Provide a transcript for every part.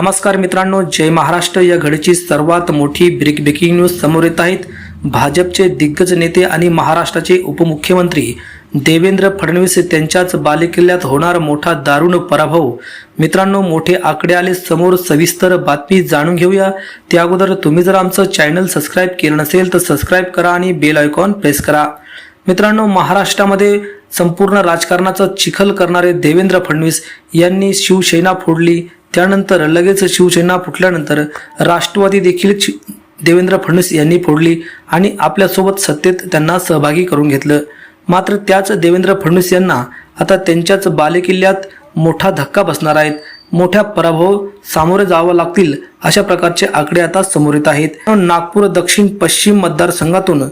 नमस्कार मित्रांनो जय महाराष्ट्र. या घडीची सर्वात मोठी ब्रेक ब्रेकिंग न्यूज समोर येत आहेत. भाजपचे दिग्गज नेते आणि महाराष्ट्राचे उपमुख्यमंत्री देवेंद्र फडणवीस त्यांच्याच बालेकिल्ल्यात होणार मोठा दारुण पराभव. मित्रांनो मोठे आकडे आले समोर सविस्तर बातमी जाणून घेऊया. त्या अगोदर तुम्ही जर आमचं चॅनल सबस्क्राईब केलं नसेल तर सबस्क्राईब करा आणि बेल आयकॉन प्रेस करा. मित्रांनो महाराष्ट्रामध्ये संपूर्ण राजकारणाचा चिखल करणारे देवेंद्र फडणवीस यांनी शिवसेना फोडली. त्यानंतर लगेच शिवसेना फुटल्यानंतर राष्ट्रवादी देखील शि- देवेंद्र फडणवीस यांनी फोडली आणि आपल्यासोबत सत्तेत त्यांना सहभागी करून घेतलं. मात्र त्याच देवेंद्र फडणवीस यांना आता त्यांच्याच बालेकिल्ल्यात मोठा धक्का बसणार आहेत. मोठ्या पराभव सामोरे जावं लागतील अशा प्रकारचे आकडे आता समोर येत आहेत. नागपूर दक्षिण पश्चिम मतदारसंघातून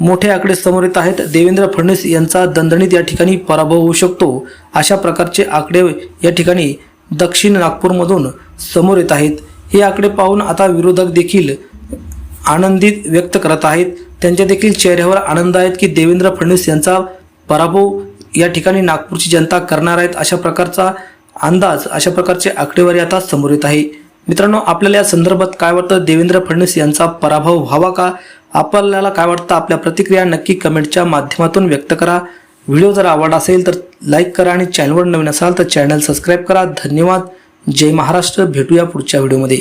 मोठे आकडे समोर येत आहेत. देवेंद्र फडणवीस यांचा दणदणीत या ठिकाणी पराभव होऊ शकतो अशा प्रकारचे आकडे या ठिकाणी दक्षिण नागपूरमधून समोर येत आहेत. हे आकडे पाहून आता विरोधक देखील आनंदित व्यक्त करत आहेत. त्यांच्या देखील चेहऱ्यावर आनंद आहेत की देवेंद्र फडणवीस यांचा पराभव या ठिकाणी नागपूरची जनता करणार आहेत अशा प्रकारचा अंदाज अशा प्रकारचे आकडेवारी आता समोर येत आहे. मित्रांनो आपल्याला या संदर्भात काय वाटतं? देवेंद्र फडणवीस यांचा पराभव व्हावा का? आपल्याला काय वाटतं? आपल्या प्रतिक्रिया नक्की कमेंटच्या माध्यमातून व्यक्त करा. व्हिडिओ जर आवडला असेल तर लाईक करा आणि चॅनलवर नवीन असाल तर चॅनल सबस्क्राईब करा. धन्यवाद. जय महाराष्ट्र. भेटूया पुढच्या व्हिडिओमध्ये.